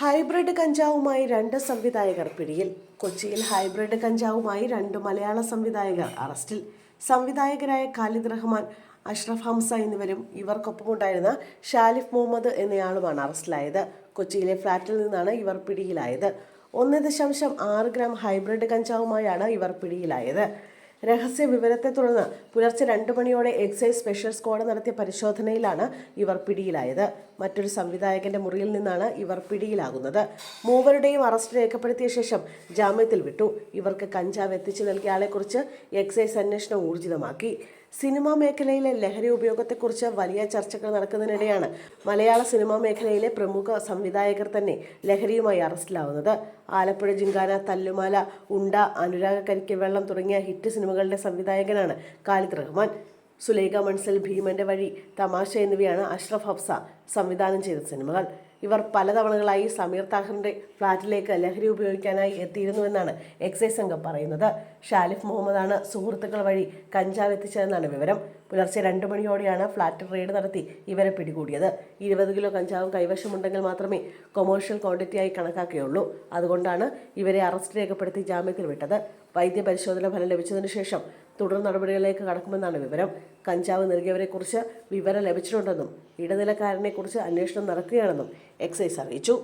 Hybrid കഞ്ചാവുമായി രണ്ട് സംവിധായകർ പിടിയിൽ. കൊച്ചിയിൽ ഹൈബ്രിഡ് കഞ്ചാവുമായി രണ്ട് മലയാള സംവിധായകർ അറസ്റ്റിൽ. സംവിധായകരായ ഖാലിദ് റഹ്മാൻ അഷ്റഫ് ഹംസ എന്നിവരും ഇവർക്കൊപ്പമുണ്ടായിരുന്ന ഷാലിഫ് മുഹമ്മദ് എന്നയാളുമാണ് അറസ്റ്റിലായത്. കൊച്ചിയിലെ ഫ്ളാറ്റിൽ നിന്നാണ് ഇവർ പിടിയിലായത്. ഒന്ന് ദശാംശം ആറ് ഗ്രാം ഹൈബ്രിഡ് കഞ്ചാവുമായാണ് ഇവർ പിടിയിലായത്. രഹസ്യ വിവരത്തെ തുടർന്ന് പുലർച്ചെ രണ്ട് മണിയോടെ എക്സൈസ് സ്പെഷ്യൽ സ്ക്വാഡ് നടത്തിയ പരിശോധനയിലാണ് ഇവർ പിടിയിലായത്. മറ്റൊരു സംവിധായകന്റെ മുറിയിൽ നിന്നാണ് ഇവർ പിടിയിലാകുന്നത്. മൂവരുടെയും അറസ്റ്റ് രേഖപ്പെടുത്തിയ ശേഷം ജാമ്യത്തിൽ വിട്ടു. ഇവർക്ക് കഞ്ചാവ് എത്തിച്ചു നൽകിയ ആളെക്കുറിച്ച് എക്സൈസ് അന്വേഷണം ഊർജിതമാക്കി. സിനിമാ മേഖലയിലെ ലഹരി ഉപയോഗത്തെക്കുറിച്ച് വലിയ ചർച്ചകൾ നടക്കുന്നതിനിടെയാണ് മലയാള സിനിമാ മേഖലയിലെ പ്രമുഖ സംവിധായകർ തന്നെ ലഹരിയുമായി അറസ്റ്റിലാവുന്നത്. ആലപ്പുഴ ജിങ്കാന തല്ലുമാല ഉണ്ട അനുരാഗ കരിക്കവെള്ളം തുടങ്ങിയ ഹിറ്റ് സിനിമകളുടെ സംവിധായകനാണ് ഖാലിദ് റഹ്മാൻ. സുലേഖ മൺസൽ ഭീമന്റെ വഴി തമാശ എന്നിവയാണ് അഷ്റഫ് ഹബ്സ സംവിധാനം ചെയ്ത സിനിമകൾ. ഇവർ പലതവണകളായി സമീർ താഹറിന്റെ ഫ്ളാറ്റിലേക്ക് ലഹരി ഉപയോഗിക്കാനായി എത്തിയിരുന്നുവെന്നാണ് എക്സൈസ് സംഘം പറയുന്നത്. ഷാലിഫ് മുഹമ്മദാണ് സുഹൃത്തുക്കൾ വഴി കഞ്ചാവ് എത്തിച്ചതെന്നാണ് വിവരം. പുലർച്ചെ രണ്ടു മണിയോടെയാണ് ഫ്ളാറ്റ് റെയ്ഡ് നടത്തി ഇവരെ പിടികൂടിയത്. ഇരുപത് കിലോ കഞ്ചാവും കൈവശമുണ്ടെങ്കിൽ മാത്രമേ കൊമേഴ്ഷ്യൽ ക്വാണ്ടിറ്റിയായി കണക്കാക്കുകയുള്ളൂ. അതുകൊണ്ടാണ് ഇവരെ അറസ്റ്റ് രേഖപ്പെടുത്തി ജാമ്യത്തിൽ വിട്ടത്. വൈദ്യപരിശോധന ഫലം ലഭിച്ചതിനു ശേഷം തുടർ നടപടികളിലേക്ക് കടക്കുമെന്നാണ് വിവരം. കഞ്ചാവ് നൽകിയവരെക്കുറിച്ച് വിവരം ലഭിച്ചിട്ടുണ്ടെന്നും ഇടനിലക്കാരനെക്കുറിച്ച് അന്വേഷണം നടക്കുകയാണെന്നും എക്സൈസ് അറിയിച്ചു.